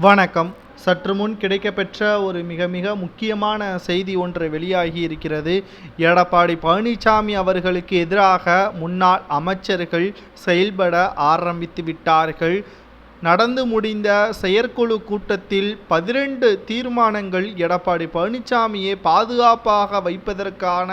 வணக்கம். சற்று முன் கிடைக்கப்பெற்ற ஒரு மிக மிக முக்கியமான செய்தி ஒன்று வெளியாகி இருக்கிறது. எடப்பாடி பழனிசாமி அவர்களுக்கு எதிராக முன்னாள் அமைச்சர்கள் செயல்பட ஆரம்பித்து விட்டார்கள். நடந்து முடிந்த செயற்குழு கூட்டத்தில் பதிரெண்டு தீர்மானங்கள் எடப்பாடி பழனிசாமியை பாதுகாப்பாக வைப்பதற்கான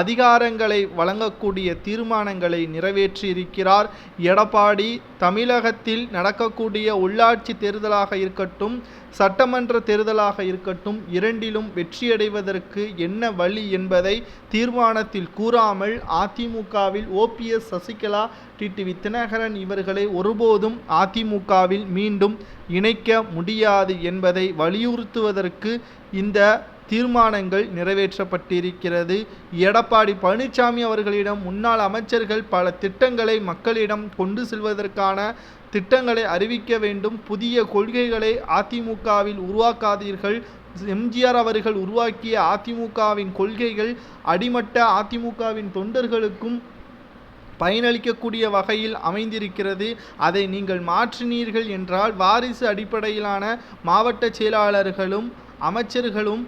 அதிகாரங்களை வழங்கக்கூடிய தீர்மானங்களை நிறைவேற்றியிருக்கிறார். எடப்பாடி தமிழகத்தில் நடக்கக்கூடிய உள்ளாட்சி தேர்தலாக இருக்கட்டும் சட்டமன்ற தேர்தலாக இருக்கட்டும் இரண்டிலும் வெற்றியடைவதற்கு என்ன வழி என்பதை தீர்மானத்தில் கூறாமல் அதிமுகவில் ஓபிஎஸ் சசிகலா டிடிவி தினகரன் இவர்களை ஒருபோதும் அதிமுக இந்தியாவில் மீண்டும் இணைக்க முடியாது என்பதை வலியுறுத்துவதற்கு இந்த தீர்மானங்கள் நிறைவேற்றப்பட்டிருக்கிறது. எடப்பாடி பழனிசாமி அவர்களிடம் முன்னாள் அமைச்சர்கள் பல திட்டங்களை மக்களிடம் கொண்டு செல்வதற்கான திட்டங்களை அறிவிக்க வேண்டும். புதிய கொள்கைகளை அதிமுகவில் உருவாக்காதீர்கள். எம்ஜிஆர் அவர்கள் உருவாக்கிய அதிமுகவின் கொள்கைகள் அடிமட்ட அதிமுகவின் தொண்டர்களுக்கும் பயனளிக்கக்கூடிய வகையில் அமைந்திருக்கிறது. அதை நீங்கள் மாற்றினீர்கள் என்றால் வாரிசு அடிப்படையிலான மாவட்ட செயலாளர்களும் அமைச்சர்களும்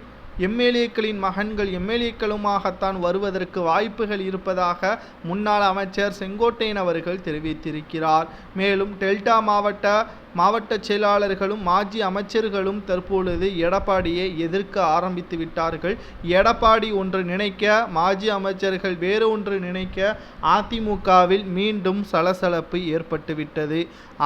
எம்எல்ஏக்களின் மகன்கள் எம்எல்ஏக்களுமாகத்தான் வருவதற்கு வாய்ப்புகள் இருப்பதாக முன்னாள் அமைச்சர் செங்கோட்டையன் அவர்கள் தெரிவித்திருக்கிறார். மேலும் டெல்டா மாவட்ட மாவட்ட செயலாளர்களும் மாஜி அமைச்சர்களும் தற்பொழுது எடப்பாடியை எதிர்க்க ஆரம்பித்து விட்டார்கள். எடப்பாடி ஒன்று நினைக்க மாஜி அமைச்சர்கள் வேறு ஒன்று நினைக்க அதிமுகவில் மீண்டும் சலசலப்பு ஏற்பட்டுவிட்டது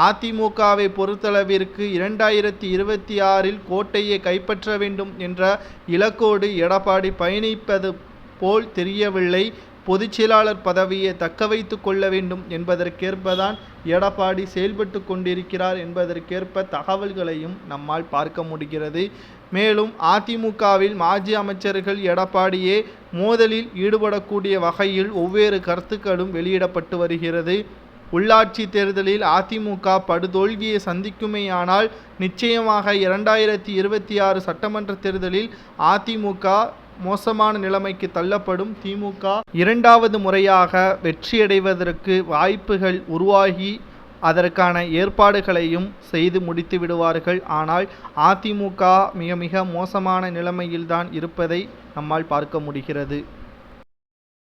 அதிமுகவை பொறுத்தளவிற்கு இரண்டாயிரத்தி இருபத்தி ஆறில் கோட்டையை கைப்பற்ற வேண்டும் என்ற இலக்கோடு எடப்பாடி பயணிப்பது போல் தெரியவில்லை. பொதுச் செயலாளர் பதவியை தக்க வைத்து கொள்ள வேண்டும் என்பதற்கேற்பதான் எடப்பாடி செயல்பட்டு கொண்டிருக்கிறார் என்பதற்கேற்ப தகவல்களையும் நம்மால் பார்க்க முடிகிறது. மேலும் அதிமுகவில் மாஜி அமைச்சர்கள் எடப்பாடியே மோதலில் ஈடுபடக்கூடிய வகையில் ஒவ்வேறு கருத்துக்களும் வெளியிடப்பட்டு வருகிறது. உள்ளாட்சி தேர்தலில் அதிமுக படுதோல்வியை சந்திக்குமேயானால் நிச்சயமாக இரண்டாயிரத்தி இருபத்தி ஆறு சட்டமன்ற தேர்தலில் அதிமுக மோசமான நிலைமைக்கு தள்ளப்படும். திமுக இரண்டாவது முறையாக வெற்றியடைவதற்கு வாய்ப்புகள் உருவாகி அதற்கான ஏற்பாடுகளையும் செய்து முடித்து விடுவார்கள். ஆனால் அதிமுக மிக மிக மோசமான நிலைமையில்தான் இருப்பதை நம்மால் பார்க்க முடிகிறது.